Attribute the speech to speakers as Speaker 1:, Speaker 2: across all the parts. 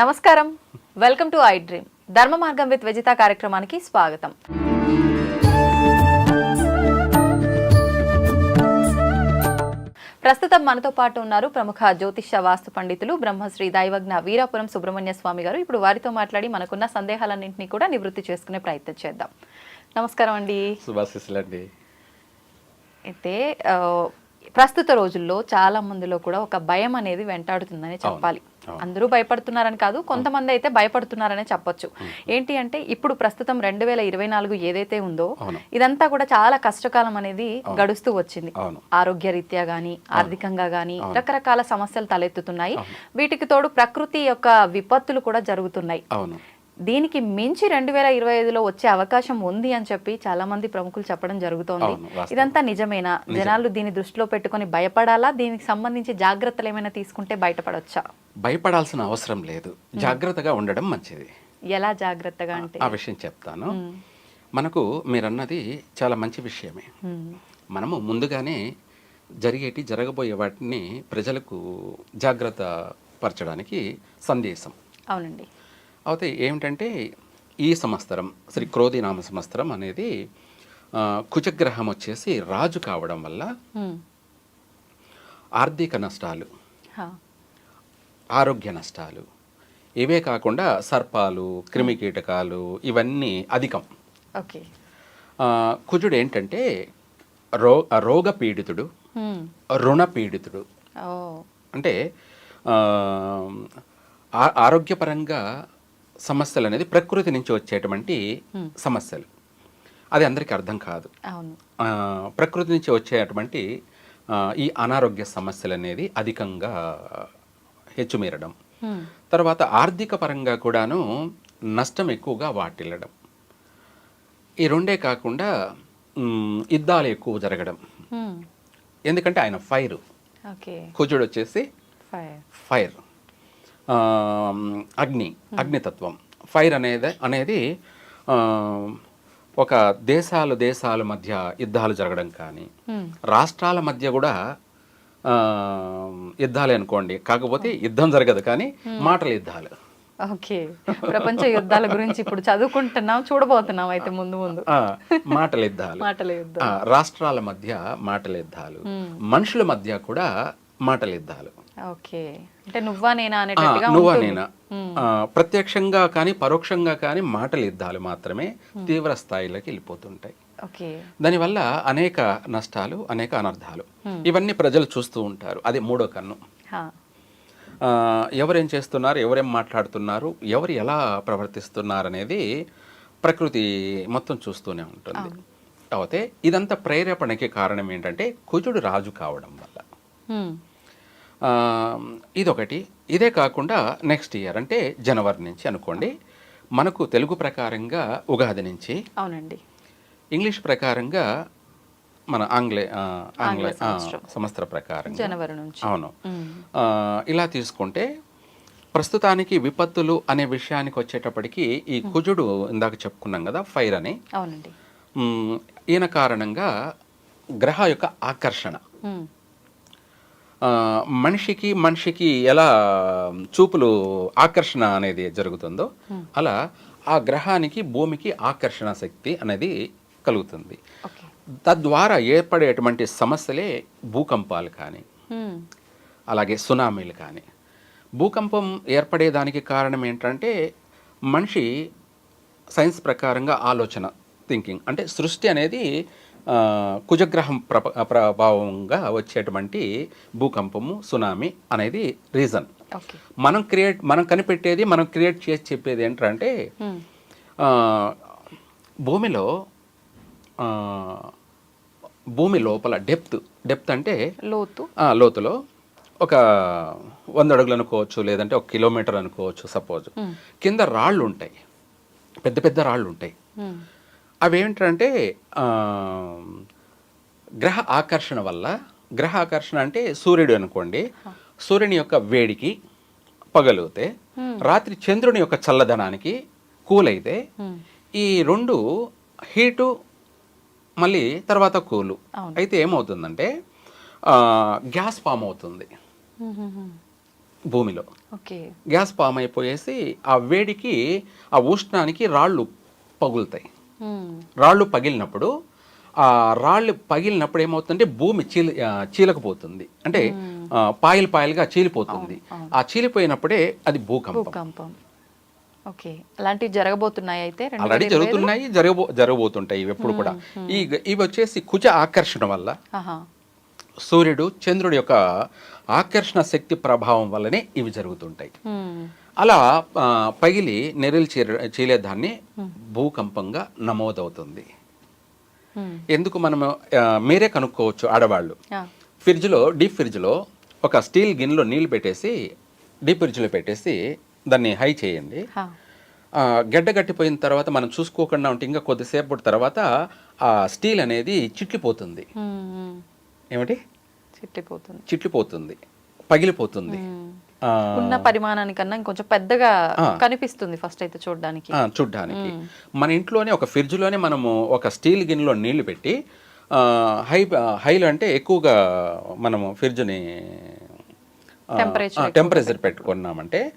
Speaker 1: నమస్కారం. Welcome to I dream ధర్మ మార్గం విత్ విజిత కార్యక్రమానికి స్వాగతం. ప్రస్తుతం మనతో పాటు ఉన్నారు ప్రముఖ జ్యోతిష్య వాస్తు పండితులు బ్రహ్మశ్రీ దైవజ్ఞ వీరాపురం సుబ్రహ్మణ్య స్వామి గారు. ఇప్పుడు వారితో మాట్లాడి మనకున్న సందేహాలన్నింటినీ కూడా నివృత్తి చేసుకునే ప్రయత్నం చేద్దాం. నమస్కారం అండి.
Speaker 2: శుభాశిస్సులండి.
Speaker 1: అయితే ప్రస్తుత రోజుల్లో చాలా మందిలో కూడా ఒక భయం అనేది వెంటాడుతుందని చెప్పాలి. అందరూ భయపడుతున్నారని కాదు కొంతమంది అయితే భయపడుతున్నారనే చెప్పొచ్చు. ఏంటి అంటే ఇప్పుడు ప్రస్తుతం రెండు వేల ఇరవై నాలుగు ఏదైతే ఉందో. ఇదంతా కూడా చాలా కష్టకాలం అనేది గడుస్తూ వచ్చింది. ఆరోగ్య రీత్యా గానీ ఆర్థికంగా గానీ రకరకాల సమస్యలు తలెత్తుతున్నాయి. వీటికి తోడు ప్రకృతి యొక్క విపత్తులు కూడా జరుగుతున్నాయి. దీనికి మించి రెండు వేల ఇరవై ఐదులో వచ్చే అవకాశం ఉంది అని చెప్పి చాలా మంది ప్రముఖులు చెప్పడం జరుగుతోంది. ఇదంతా నిజమేనా? జనాలు దీన్ని దృష్టిలో పెట్టుకొని భయపడాలా? దీనికి సంబంధించి జాగ్రత్తలు ఏమైనా తీసుకుంటే బయటపడొచ్చా?
Speaker 2: భయపడాల్సిన అవసరం లేదు. జాగ్రత్తగా ఉండడం మంచిది.
Speaker 1: ఎలా జాగ్రత్తగా అంటే?
Speaker 2: ఆ విషయం చెప్తాను. మనకు మీరన్నది చాలా మంచి విషయమే. మనము ముందుగానే జరిగేటి జరగబోయే వాటిని ప్రజలకు జాగ్రత్త పరచడానికి సందేశం.
Speaker 1: అవునండి.
Speaker 2: అయితే ఏమిటంటే ఈ సంవత్సరం శ్రీ క్రోధి నామ సంవత్సరం అనేది కుజగ్రహం వచ్చేసి రాజు కావడం వల్ల ఆర్థిక నష్టాలు ఆరోగ్య నష్టాలు ఇవే కాకుండా సర్పాలు క్రిమి కీటకాలు ఇవన్నీ అధికం.
Speaker 1: ఓకే.
Speaker 2: కుజుడు ఏంటంటే రో రోగ పీడితుడు రుణ పీడితుడు. అంటే ఆరోగ్యపరంగా సమస్యలు అనేది ప్రకృతి నుంచి వచ్చేటువంటి సమస్యలు. అది అందరికీ అర్థం కాదు. ప్రకృతి నుంచి వచ్చేటువంటి ఈ అనారోగ్య సమస్యలు అనేది అధికంగా హెచ్చుమీరడం. తర్వాత ఆర్థిక పరంగా కూడాను నష్టం ఎక్కువగా వాటిల్లడం. ఈ రెండే కాకుండా యుద్ధాలు ఎక్కువ జరగడం. ఎందుకంటే ఆయన ఫైర్. కుజుడు వచ్చేసి
Speaker 1: ఫైర్.
Speaker 2: అగ్ని అగ్నితత్వం. ఫైర్ అనేది అనేది ఆ, ఒక దేశాలు దేశాల మధ్య యుద్ధాలు జరగడం కానీ రాష్ట్రాల మధ్య కూడా యుద్ధాలే అనుకోండి. కాకపోతే యుద్ధం జరగదు కానీ మాటల యుద్ధాలు.
Speaker 1: ఓకే. ప్రపంచ యుద్ధాల గురించి ఇప్పుడు చదువుకుంటున్నాం చూడబోతున్నాం అయితే ముందు ముందు.
Speaker 2: మాటల యుద్ధాలు.
Speaker 1: మాటల యుద్ధం
Speaker 2: ఆ, రాష్ట్రాల మధ్య మాటల యుద్ధాలు. మనుషుల మధ్య కూడా మాటల యుద్ధాలు.
Speaker 1: ఓకే. అంటే నువ్వా నేనా అనేటట్టుగా
Speaker 2: నువ్వా ప్రత్యక్షంగా కానీ పరోక్షంగా కానీ మాటల యుద్ధాలు మాత్రమే తీవ్ర స్థాయిలోకి వెళ్ళిపోతుంటాయి. దానివల్ల అనేక నష్టాలు అనేక అనర్థాలు. ఇవన్నీ ప్రజలు చూస్తూ ఉంటారు. అది మూడో కన్ను. ఎవరేం చేస్తున్నారు ఎవరేం మాట్లాడుతున్నారు ఎవరు ఎలా ప్రవర్తిస్తున్నారు అనేది ప్రకృతి మొత్తం చూస్తూనే ఉంటుంది. అయితే ఇదంతా ప్రేరేపణకి కారణం ఏంటంటే కుజుడు రాజు కావడం వల్ల. ఇదొకటి. ఇదే కాకుండా నెక్స్ట్ ఇయర్ అంటే జనవరి నుంచి అనుకోండి మనకు తెలుగు ప్రకారంగా ఉగాది నుంచి
Speaker 1: అవునండి.
Speaker 2: ఇంగ్లీష్ ప్రకారంగా మన ఆంగ్లే ఆంగ్ల
Speaker 1: సంవత్సరం.
Speaker 2: ప్రకారం
Speaker 1: జనవరి నుంచి.
Speaker 2: అవును. ఇలా తీసుకుంటే ప్రస్తుతానికి విపత్తులు అనే విషయానికి వచ్చేటప్పటికి ఈ కుజుడు ఇందాక చెప్పుకున్నాం కదా ఫైర్ అని.
Speaker 1: అవునండి.
Speaker 2: ఈయన కారణంగా గ్రహ యొక్క ఆకర్షణ. మనిషికి మనిషికి ఎలా చూపులు ఆకర్షణ అనేది జరుగుతుందో అలా ఆ గ్రహానికి భూమికి ఆకర్షణ శక్తి అనేది కలుగుతుంది. తద్వారా ఏర్పడేటువంటి సమస్యలే భూకంపాలు కానీ
Speaker 1: హ్మ్,
Speaker 2: అలాగే సునామీలు కానీ. భూకంపం ఏర్పడేదానికి కారణం ఏంటంటే మనిషి సైన్స్ ప్రకారంగా ఆలోచన థింకింగ్ అంటే సృష్టి అనేది కుజగ్రహం ప్రభ ప్రభావంగా వచ్చేటువంటి భూకంపము సునామీ అనేది రీజన్. మనం క్రియేట్ మనం కనిపెట్టేది మనం క్రియేట్ చేసి చెప్పేది ఏంటంటే భూమిలో భూమి లోపల డెప్త్ డెప్త్ అంటే
Speaker 1: లోతు.
Speaker 2: లోతులో ఒక వంద అడుగులు అనుకోవచ్చు లేదంటే ఒక కిలోమీటర్ అనుకోవచ్చు సపోజ్. కింద రాళ్ళు ఉంటాయి. పెద్ద పెద్ద రాళ్ళు ఉంటాయి. అవి ఏంటంటే ఆ, గ్రహ ఆకర్షణ వల్ల గ్రహ ఆకర్షణ అంటే సూర్యుడు అనుకోండి సూర్యుని యొక్క వేడికి పగలిగితే రాత్రి చంద్రుని యొక్క చల్లదనానికి కూల్ అయితే ఈ రెండు హీటు మళ్ళీ తర్వాత కూలు. అయితే ఏమవుతుందంటే గ్యాస్ ఫామ్ అవుతుంది. భూమిలో.
Speaker 1: ఓకే.
Speaker 2: గ్యాస్ ఫామ్ అయిపోయేసి ఆ వేడికి ఆ ఉష్ణానికి రాళ్ళు పగులుతాయి. రాళ్ళు పగిలినప్పుడు ఆ రాళ్ళు పగిలినప్పుడు ఏమవుతుందంటే భూమి చీల చీలకపోతుంది. అంటే పాయలు పాయలుగా చీలిపోతుంది. ఆ చీలిపోయినప్పుడే అది భూకంపం.
Speaker 1: ఓకే. అలాంటివి జరగబోతున్నాయి అయితే రెండు
Speaker 2: ఆల్రెడీ? జరుగుతున్నాయి జరగబో జరగబోతుంటాయి ఇవి ఎప్పుడు కూడా. ఈ ఇవి వచ్చేసి కుజ ఆకర్షణ వల్ల. సూర్యుడు చంద్రుడి యొక్క ఆకర్షణ శక్తి ప్రభావం వల్లనే ఇవి జరుగుతుంటాయి. అలా పగిలి నెరలు చీర చీలేదాన్ని భూకంపంగా నమోదవుతుంది. ఎందుకు మనము ఆ, మీరే కనుక్కోవచ్చు ఆడవాళ్ళు. ఫ్రిడ్జ్లో డీప్ ఫ్రిడ్జ్లో ఒక స్టీల్ గిన్నెలో నీళ్ళు పెట్టేసి డీప్ ఫ్రిడ్జ్లో పెట్టేసి దాన్ని హై చేయండి. గడ్డ గట్టిపోయిన తర్వాత మనం చూసుకోకుండా ఉంటే ఇంకా కొద్దిసేపు తర్వాత ఆ స్టీల్ అనేది చిట్లిపోతుంది. ఏమిటి?
Speaker 1: చిట్లిపోతుంది.
Speaker 2: చిట్లిపోతుంది. పగిలిపోతుంది.
Speaker 1: ఉన్న పరిమాణానికన్నా ఇంకొంచెం పెద్దగా. కనిపిస్తుంది ఫస్ట్ అయితే చూడడానికి.
Speaker 2: చూడ్డానికి. మన ఇంట్లోనే ఒక ఫ్రిడ్జ్లోనే మనము ఒక స్టీల్ గిన్నెలో నీళ్ళు పెట్టి హై హైలో అంటే ఎక్కువగా మనము ఫ్రిడ్జ్ని టెంపరేచర్ పెట్టుకున్నామంటే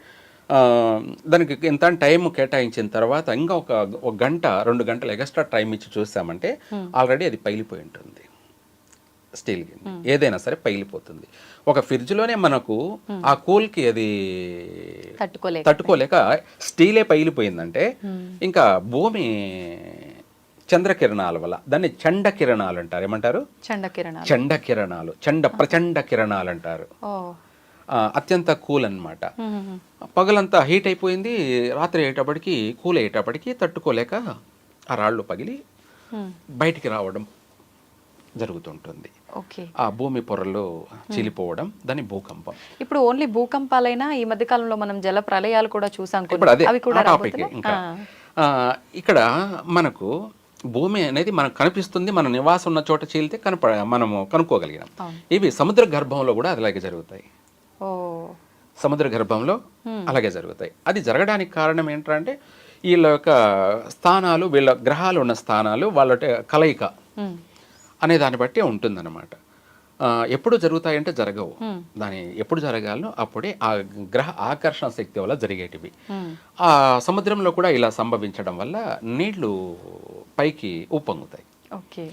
Speaker 2: దానికి ఇంత టైం కేటాయించిన తర్వాత ఇంకా ఒక ఒక గంట రెండు గంటలు ఎక్స్ట్రా టైం ఇచ్చి చూసామంటే ఆల్రెడీ అది పగిలిపోయి ఉంటుంది. స్టీల్ గిన్నె. ఏదైనా సరే పగిలిపోతుంది. ఒక ఫ్రిడ్జ్లోనే మనకు ఆ కూల్కి అది
Speaker 1: తట్టుకోలేక
Speaker 2: తట్టుకోలేక స్టీలే పగిలిపోయిందంటే ఇంకా భూమి చంద్రకిరణాల వల్ల దాన్ని చండ కిరణాలు అంటారు. ఏమంటారు?
Speaker 1: చండ కిరణాలు.
Speaker 2: చండ కిరణాలు. చండ ప్రచండ కిరణాలు అంటారు. అత్యంత కూల్ అన్నమాట.
Speaker 1: మ్మ్.
Speaker 2: పగలంతా హీట్ అయిపోయింది రాత్రి అయ్యేటప్పటికి కూల్ అయ్యేటప్పటికి తట్టుకోలేక ఆ రాళ్ళు పగిలి. బయటికి రావడం జరుగుతుంటుంది.
Speaker 1: ఓకే.
Speaker 2: ఆ భూమి పొరలు చీలిపోవడం దాని భూకంపం.
Speaker 1: ఇప్పుడు ఓన్లీ భూకంపాలైనా ఈ మధ్య కాలంలో మనం జల ప్రళయాలు కూడా చూసాం అవి కూడా
Speaker 2: టాపిక్? ఇంకా. ఇక్కడ మనకు భూమి అనేది మనకు కనిపిస్తుంది మన నివాసం ఉన్న చోట చీలితే కనప మనము కనుక్కోగలిగినాం. ఇవి సముద్ర గర్భంలో కూడా అలాగే జరుగుతాయి. సముద్ర గర్భంలో అలాగే జరుగుతాయి. అది జరగడానికి కారణం ఏంటంటే వీళ్ళ యొక్క స్థానాలు వీళ్ళ గ్రహాలు ఉన్న స్థానాలు వాళ్ళ కలయిక. అనే దాన్ని బట్టి ఉంటుందన్నమాట. ఎప్పుడు జరుగుతాయంటే జరగవు. దాని ఎప్పుడు జరగాలో అప్పుడే ఆ గ్రహ ఆకర్షణ శక్తి వల్ల జరిగేటివి. ఆ సముద్రంలో కూడా ఇలా సంభవించడం వల్ల నీళ్ళు పైకి ఉప్పొంగుతాయి
Speaker 1: ఓకే.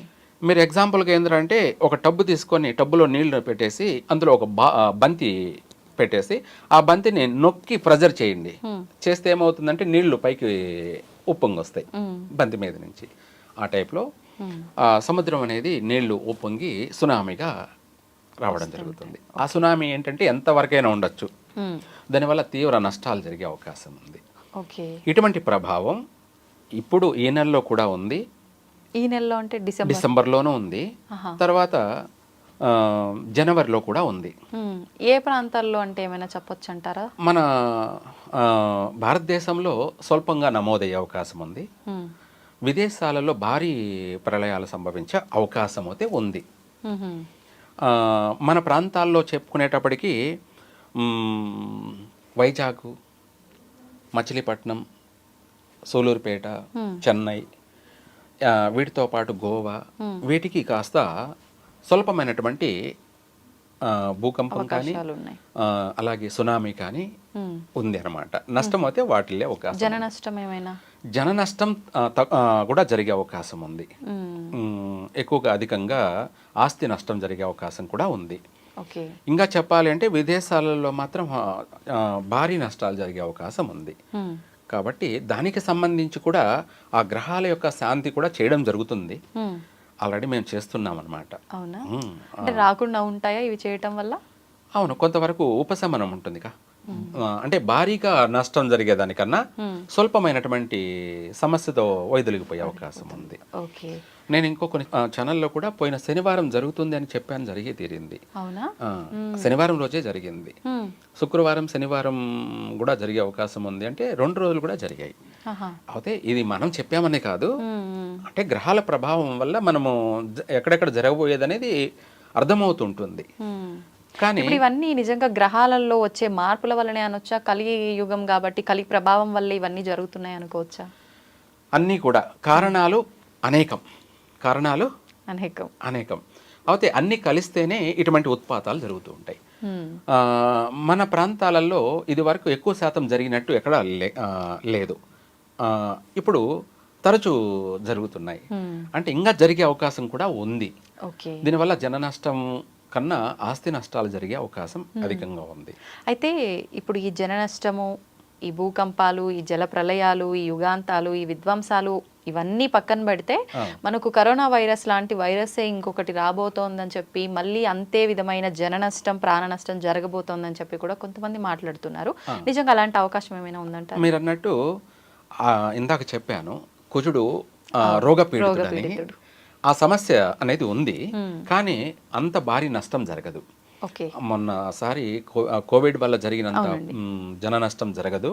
Speaker 2: మీరు ఎగ్జాంపుల్గా ఏంటంటే ఒక టబ్బు తీసుకొని టబ్బులో నీళ్ళు పెట్టేసి అందులో ఒక బంతి పెట్టేసి ఆ బంతిని నొక్కి ప్రెజర్ చేయండి. చేస్తే ఏమవుతుందంటే నీళ్ళు పైకి ఉప్పొంగి వస్తాయి
Speaker 1: మ్మ్.
Speaker 2: బంతి మీద నుంచి. ఆ టైప్లో సముద్రం అనేది నీళ్ళు ఉప్పొంగి సునామీగా రావడం జరుగుతుంది. ఆ సునామీ ఏంటంటే ఎంతవరకైనా ఉండొచ్చు. దానివల్ల తీవ్ర నష్టాలు జరిగే అవకాశం ఉంది.
Speaker 1: ఓకే.
Speaker 2: ఇటువంటి ప్రభావం ఇప్పుడు ఈ నెలలో కూడా ఉంది.
Speaker 1: ఈ నెలలో అంటే డిసెంబర్?
Speaker 2: డిసెంబర్లోనూ ఉంది. తర్వాత ఆ, జనవరిలో కూడా ఉంది.
Speaker 1: ఏ ప్రాంతాల్లో అంటే ఏమైనా చెప్పొచ్చు అంటారా?
Speaker 2: మన ఆ, భారతదేశంలో స్వల్పంగా నమోదయ్యే అవకాశం ఉంది. విదేశాలలో భారీ ప్రళయాలు సంభవించే అవకాశం అయితే ఉంది. మన ప్రాంతాల్లో చెప్పుకునేటప్పటికీ వైజాగ్ మచిలీపట్నం సూలూరుపేట చెన్నై వీటితో పాటు గోవా వీటికి కాస్త స్వల్పమైనటువంటి భూకంపం కానీ అలాగే సునామీ కానీ. ఉంది అనమాట నష్టం అయితే వాటిల్లే అవకాశం
Speaker 1: జన నష్టం ఏమైనా?
Speaker 2: జన నష్టం కూడా జరిగే అవకాశం ఉంది. ఎక్కువగా అధికంగా ఆస్తి నష్టం జరిగే అవకాశం కూడా ఉంది. ఇంకా చెప్పాలి అంటే విదేశాలలో మాత్రం భారీ నష్టాలు జరిగే అవకాశం ఉంది. కాబట్టి దానికి సంబంధించి కూడా ఆ గ్రహాల యొక్క శాంతి కూడా చేయడం జరుగుతుంది. ఆల్రెడీ మేము చేస్తున్నాం అనమాట
Speaker 1: అవునా అంటే రాకుండా ఉంటాయా ఇవి చేయటం వల్ల?
Speaker 2: అవును కొంతవరకు ఉపశమనం ఉంటుందిగా. అంటే భారీగా నష్టం జరిగేదానికన్నా స్వల్పమైనటువంటి సమస్యతో వైదొలిగిపోయే అవకాశం ఉంది.
Speaker 1: ఓకే.
Speaker 2: నేను ఇంకో కొన్ని ఛానల్లో కూడా పోయిన శనివారం జరుగుతుంది అని చెప్పాను జరిగి తీరింది. శనివారం రోజే జరిగింది. శుక్రవారం శనివారం కూడా జరిగే అవకాశం ఉంది అంటే రెండు రోజులు కూడా జరిగాయి. అయితే ఇది మనం చెప్పామనే కాదు. అంటే గ్రహాల ప్రభావం వల్ల మనము ఎక్కడెక్కడ జరగబోయేది అనేది అర్థమవుతుంటుంది. కానీ
Speaker 1: ఇవన్నీ నిజంగా గ్రహాలలో వచ్చే మార్పుల వల్లనే అనొచ్చా? కలి యుగం కాబట్టి కలి ప్రభావం వల్ల ఇవన్నీ జరుగుతున్నాయి అనుకోవచ్చా?
Speaker 2: అన్నీ కూడా. కారణాలు అనేకం. కారణాలు
Speaker 1: అనేకం.
Speaker 2: అనేకం. అయితే అన్ని కలిస్తేనే ఇటువంటి ఉత్పాతాలు జరుగుతూ ఉంటాయి. మన ప్రాంతాలలో ఇది వరకు ఎక్కువ శాతం జరిగినట్టు ఎక్కడ లేదు. ఇప్పుడు తరచూ జరుగుతున్నాయి. అంటే ఇంకా జరిగే అవకాశం కూడా ఉంది.
Speaker 1: ఓకే.
Speaker 2: దీనివల్ల జన నష్టం కన్నా ఆస్తి నష్టాలు జరిగే అవకాశం అధికంగా ఉంది.
Speaker 1: అయితే ఇప్పుడు ఈ జన నష్టము ఈ భూకంపాలు ఈ జల ప్రళయాలు ఈ యుగాంతాలు ఈ విధ్వంసాలు ఇవన్నీ పక్కన పెడితే. మనకు కరోనా వైరస్ లాంటి వైరసే ఇంకొకటి రాబోతోందని చెప్పి మళ్ళీ అంతే విధమైన జన నష్టం ప్రాణ నష్టం జరగబోతోందని చెప్పి కూడా కొంతమంది మాట్లాడుతున్నారు. నిజంగా అలాంటి అవకాశం ఏమైనా ఉందంట
Speaker 2: మీరు అన్నట్టు ఆ, ఇందాక చెప్పాను కుజుడు రోగపీడితుడని
Speaker 1: రోగపీడితుడు.
Speaker 2: ఆ సమస్య అనేది ఉంది. కానీ అంత భారీ నష్టం జరగదు. మొన్నసారి కోవిడ్ వల్ల జరిగినంత జన నష్టం జరగదు.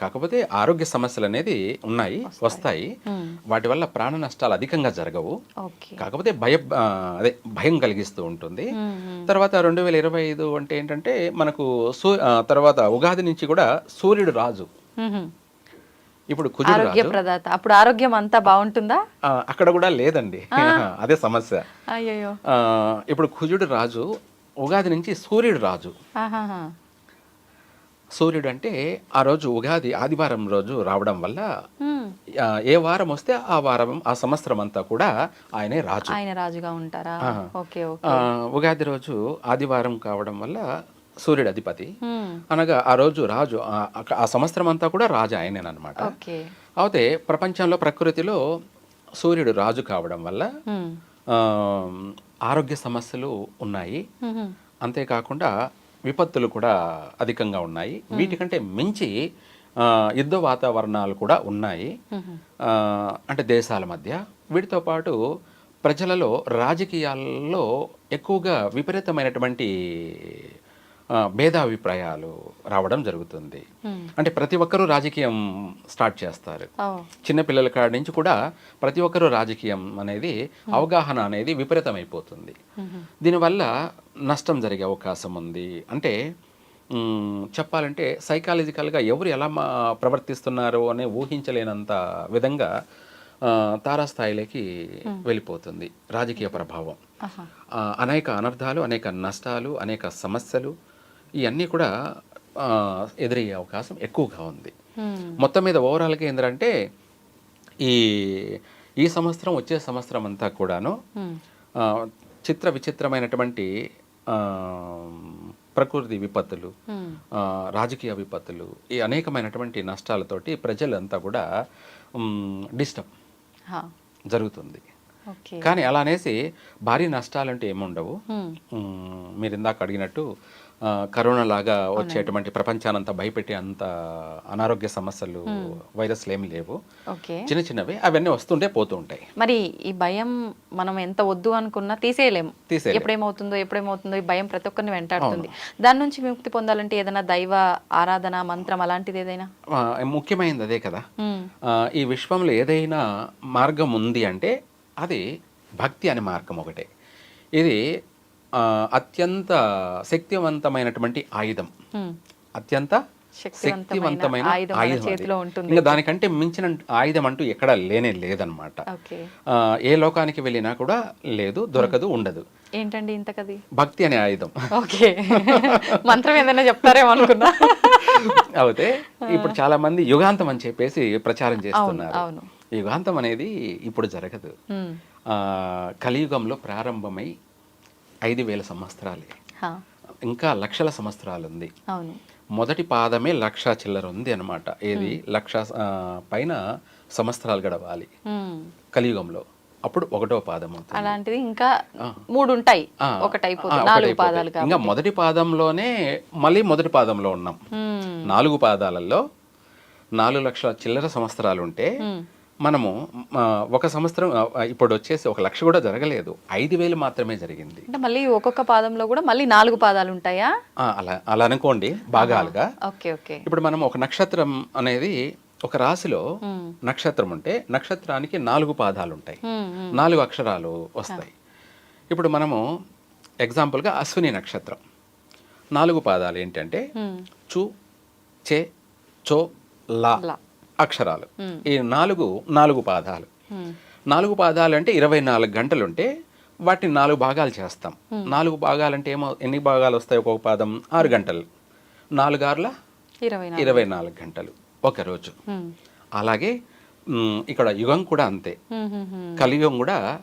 Speaker 2: కాకపోతే ఆరోగ్య సమస్యలు అనేది ఉన్నాయి వస్తాయి. వాటి వల్ల ప్రాణ నష్టాలు అధికంగా జరగవు. కాకపోతే భయ అదే భయం కలిగిస్తూ ఉంటుంది. తర్వాత రెండు వేల ఇరవై ఐదు అంటే ఏంటంటే మనకు తర్వాత ఉగాది నుంచి కూడా సూర్యుడు రాజు. ఇప్పుడు
Speaker 1: ఆరోగ్య ప్రదాత అప్పుడు ఆరోగ్యం అంతా బాగుంటుందా?
Speaker 2: అక్కడ కూడా లేదండి. అదే సమస్య.
Speaker 1: అయ్యయ్యో.
Speaker 2: ఆ, ఇప్పుడు కుజుడు రాజు ఉగాది నుంచి సూర్యుడు రాజు. సూర్యుడు అంటే ఆ రోజు ఉగాది ఆదివారం రోజు రావడం వల్ల ఏ వారం వస్తే ఆ వారం ఆ సంవత్సరం అంతా కూడా ఆయనే రాజు.
Speaker 1: ఆయన రాజుగా ఉంటారా?
Speaker 2: ఉగాది రోజు ఆదివారం కావడం వల్ల సూర్యుడు అధిపతి. అనగా ఆ రోజు రాజు ఆ- సంవత్సరం అంతా కూడా రాజు ఆయనేనమాట అయితే ప్రపంచంలో ప్రకృతిలో సూర్యుడు రాజు కావడం వల్ల ఆరోగ్య సమస్యలు ఉన్నాయి. అంతేకాకుండా విపత్తులు కూడా అధికంగా ఉన్నాయి. వీటికంటే మించి యుద్ధ వాతావరణాలు కూడా ఉన్నాయి. అంటే దేశాల మధ్య. వీటితో పాటు ప్రజలలో రాజకీయాల్లో ఎక్కువగా విపరీతమైనటువంటి భేదాభిప్రాయాలు రావడం జరుగుతుంది. అంటే ప్రతి ఒక్కరూ రాజకీయం స్టార్ట్ చేస్తారు. చిన్నపిల్లల కాడి నుంచి కూడా ప్రతి ఒక్కరూ రాజకీయం అనేది అవగాహన అనేది విపరీతమైపోతుంది. దీనివల్ల నష్టం జరిగే అవకాశం ఉంది. అంటే చెప్పాలంటే సైకాలజికల్గా ఎవరు ఎలా మా ప్రవర్తిస్తున్నారు అనే ఊహించలేనంత విధంగా తారాస్థాయిలోకి వెళ్ళిపోతుంది రాజకీయ ప్రభావం. అనేక అనర్థాలు అనేక నష్టాలు అనేక సమస్యలు ఇవన్నీ కూడా ఎదురయ్యే అవకాశం ఎక్కువగా ఉంది. మొత్తం మీద ఓవరాల్గా ఏంటంటే ఈ ఈ సంవత్సరం వచ్చే సంవత్సరం అంతా కూడాను చిత్ర విచిత్రమైనటువంటి ప్రకృతి విపత్తులు రాజకీయ విపత్తులు ఈ అనేకమైనటువంటి నష్టాలతోటి ప్రజలంతా కూడా డిస్టర్బ్. జరుగుతుంది కానీ అలా అనేసి భారీ నష్టాలంటే ఏముండవు.
Speaker 1: మ్మ్.
Speaker 2: మ్, మీరు ఇందాక అడిగినట్టు కరోనా లాగా వచ్చేటువంటి ప్రపంచానంతా భయపెట్టే అంత అనారోగ్య సమస్యలు వైరస్లు ఏమి లేవు. చిన్న చిన్నవి అవన్నీ వస్తుంటే పోతూ ఉంటాయి.
Speaker 1: మరి ఈ భయం మనం ఎంత వద్దు అనుకున్నా తీసేయలేము.
Speaker 2: తీసేయలేం.
Speaker 1: ఎప్పుడేమవుతుందో ఎప్పుడేమవుతుందో ఈ భయం ప్రతి ఒక్కరిని వెంటాడుతుంది. దాని నుంచి విముక్తి పొందాలంటే ఏదైనా దైవ ఆరాధన మంత్రం అలాంటిది ఏదైనా?
Speaker 2: ముఖ్యమైనది అదే కదా. ఈ విశ్వంలో ఏదైనా మార్గం ఉంది అంటే అది భక్తి అనే మార్గం ఒకటే. ఇది అత్యంత శక్తివంతమైనటువంటి ఆయుధం. అత్యంత
Speaker 1: శక్తివంతమైన ఆయుధం.
Speaker 2: ఇంకా దానికంటే మించిన ఆయుధం అంటూ ఎక్కడా లేనే లేదనమాట ఏ లోకానికి వెళ్ళినా కూడా లేదు దొరకదు ఉండదు.
Speaker 1: ఏంటండి ఇంతకది?
Speaker 2: భక్తి అనే ఆయుధం.
Speaker 1: ఓకే. మంత్రం ఏదైనా చెప్తారేమో అనుకున్నా.
Speaker 2: అయితే ఇప్పుడు చాలా మంది యుగాంతం అని చెప్పేసి ప్రచారం చేస్తున్నారు.
Speaker 1: అవును.
Speaker 2: యుగాంతం అనేది ఇప్పుడు జరగదు. కలియుగంలో ప్రారంభమై ఐదు వేల సంవత్సరాలే. ఇంకా లక్షల సంవత్సరాలు ఉంది. మొదటి పాదమే లక్ష చిల్లర ఉంది అనమాట ఏది? లక్ష పైన సంవత్సరాలు గడవాలి. కలియుగంలో. అప్పుడు ఒకటో పాదం
Speaker 1: అలాంటిది ఇంకా మూడు ఉంటాయి. నాలుగు. పాదాలు
Speaker 2: ఇంకా మొదటి పాదంలోనే మళ్ళీ మొదటి పాదంలో ఉన్నాం. నాలుగు పాదాలలో నాలుగు లక్షల చిల్లర సంవత్సరాలు ఉంటే. మనము ఒక సంవత్సరం ఇప్పుడు వచ్చేసి ఒక లక్ష కూడా జరగలేదు. ఐదు వేలు మాత్రమే జరిగింది.
Speaker 1: అంటే మళ్ళీ ఒక్కొక్క పాదంలో కూడా మళ్ళీ నాలుగు పాదాలు ఉంటాయా?
Speaker 2: అలా అలా అనుకోండి భాగాలుగా.
Speaker 1: Okay okay.
Speaker 2: ఇప్పుడు మనం ఒక నక్షత్రం అనేది ఒక రాశిలో. నక్షత్రం ఉంటే నక్షత్రానికి నాలుగు పాదాలు ఉంటాయి. నాలుగు అక్షరాలు వస్తాయి. ఇప్పుడు మనము ఎగ్జాంపుల్గా అశ్విని నక్షత్రం. నాలుగు పాదాలు ఏంటంటే. చు చే చో లా. అక్షరాలు. ఈ నాలుగు నాలుగు పాదాలు. నాలుగు పాదాలు అంటే ఇరవై నాలుగు గంటలు ఉంటే వాటిని నాలుగు భాగాలు చేస్తాం. నాలుగు భాగాలు అంటే ఏమో ఎన్ని భాగాలు వస్తాయి ఒక్కొక్క పాదం? ఆరు గంటలు. నాలుగు ఆరుల?
Speaker 1: ఇరవై నాలుగు.
Speaker 2: ఇరవై నాలుగు గంటలు ఒక రోజు. అలాగే ఇక్కడ యుగం కూడా అంతే. కలియుగం కూడా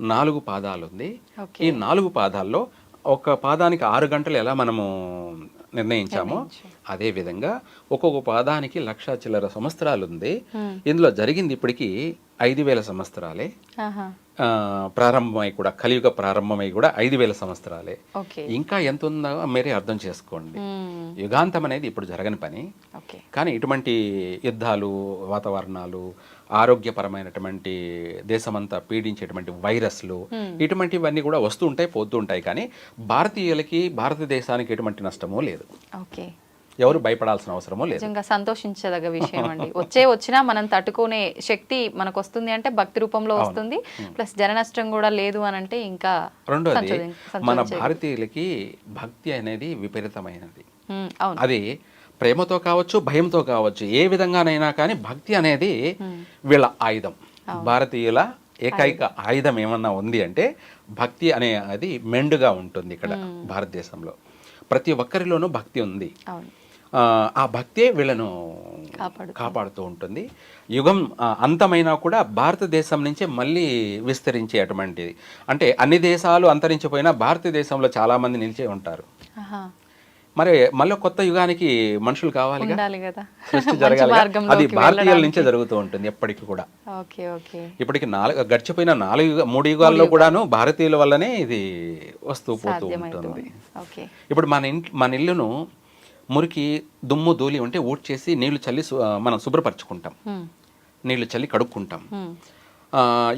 Speaker 2: నాలుగు పాదాలు ఉంది. ఈ నాలుగు పాదాల్లో ఒక పాదానికి ఆరు గంటలు ఎలా మనము నిర్ణయించామో. అదే విధంగా ఒక్కొక్క పాదానికి లక్ష చిల్లర సంవత్సరాలు ఉంది. ఇందులో జరిగింది ఇప్పటికీ ఐదు వేల సంవత్సరాలే. ప్రారంభమై కూడా కలియుగ ప్రారంభమై కూడా ఐదు వేల సంవత్సరాలే. ఇంకా ఎంత ఉందో మీరే అర్థం చేసుకోండి. యుగాంతం అనేది ఇప్పుడు జరగని పని. కానీ ఇటువంటి యుద్ధాలు వాతావరణాలు ఆరోగ్యపరమైనటువంటి దేశమంతా పీడించేటువంటి వైరస్లు ఇటువంటివన్నీ కూడా వస్తూ ఉంటాయి పోతూ ఉంటాయి. కానీ భారతీయులకి భారతదేశానికి ఎటువంటి నష్టమూ లేదు.
Speaker 1: ఓకే.
Speaker 2: ఎవరు భయపడాల్సిన అవసరమూ లేదు.
Speaker 1: నిజంగా సంతోషించదగ్గ విషయం అండి వచ్చే వచ్చినా మనం తట్టుకునే శక్తి మనకు వస్తుంది అంటే భక్తి రూపంలో వస్తుంది. ప్లస్ జన నష్టం కూడా లేదు అని అంటే ఇంకా
Speaker 2: రెండోది మన భారతీయులకి భక్తి అనేది విపరీతమైనది.
Speaker 1: అవును.
Speaker 2: అది ప్రేమతో కావచ్చు భయంతో కావచ్చు ఏ విధంగానైనా కానీ భక్తి అనేది వీళ్ళ ఆయుధం. భారతీయుల ఏకైక ఆయుధం. ఏమన్నా ఉంది అంటే భక్తి అనే అది మెండుగా ఉంటుంది ఇక్కడ భారతదేశంలో. ప్రతి ఒక్కరిలోనూ భక్తి ఉంది. ఆ, భక్తే వీళ్ళను. కాపాడుతూ ఉంటుంది. యుగం అంతమైనా కూడా భారతదేశం నుంచే మళ్ళీ విస్తరించేటువంటిది అంటే అన్ని దేశాలు అంతరించిపోయినా భారతదేశంలో చాలా మంది నిలిచే ఉంటారు. మరి మళ్ళీ కొత్త యుగానికి మనుషులు
Speaker 1: కదా?
Speaker 2: సృష్టి జరగాలి అది భారతీయుల. నుంచే జరుగుతూ ఉంటుంది ఎప్పటికీ కూడా. ఇప్పటికి నాలుగు గడిచిపోయిన నాలుగు మూడు యుగాల్లో కూడాను భారతీయుల వల్లనే ఇది వస్తూ పోతూ ఉంటుంది. ఇప్పుడు మన ఇంట్ మన ఇల్లును మురికి దుమ్ము ధూళి ఉంటే ఊడ్చేసి నీళ్ళు చల్లి మనం శుభ్రపరచుకుంటాం. నీళ్ళు చల్లి కడుక్కుంటాం.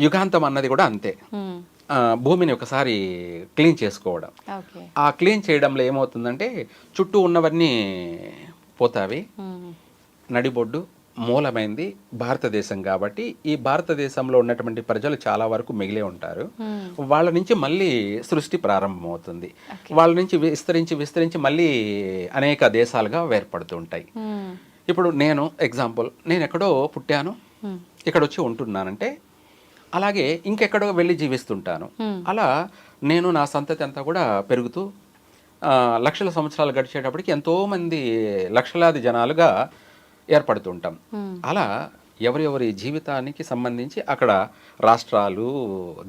Speaker 2: యుగాంతం అన్నది కూడా అంతే. భూమిని ఒకసారి క్లీన్ చేసుకోవడం. ఆ క్లీన్ చేయడంలో ఏమవుతుందంటే చుట్టూ ఉన్నవన్నీ పోతావి. నడిబొడ్డు మూలమైంది భారతదేశం కాబట్టి ఈ భారతదేశంలో ఉన్నటువంటి ప్రజలు చాలా వరకు మిగిలే ఉంటారు. వాళ్ళ నుంచి మళ్ళీ సృష్టి ప్రారంభమవుతుంది. వాళ్ళ నుంచి విస్తరించి విస్తరించి మళ్ళీ అనేక దేశాలుగా వేర్పడుతూ ఉంటాయి
Speaker 1: హ్మ్,
Speaker 2: ఇప్పుడు నేను ఎగ్జాంపుల్ నేను ఎక్కడో పుట్టాను. ఇక్కడ వచ్చి ఉంటున్నానంటే అలాగే ఇంకెక్కడో వెళ్ళి జీవిస్తుంటాను. అలా నేను నా సంతతి అంతా కూడా పెరుగుతూ లక్షల సంవత్సరాలు గడిచేటప్పటికి ఎంతోమంది లక్షలాది జనాలుగా ఏర్పడుతుంటాం. అలా ఎవరెవరి జీవితానికి సంబంధించి అక్కడ రాష్ట్రాలు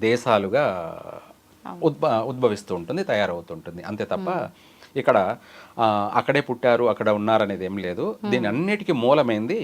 Speaker 2: దేశాలుగా ఉద్భ ఉద్భవిస్తూ ఉంటుంది తయారవుతుంటుంది అంతే తప్ప ఇక్కడ అక్కడే పుట్టారు అక్కడ ఉన్నారనేది ఏం లేదు. దీని అన్నిటికీ మూలమైంది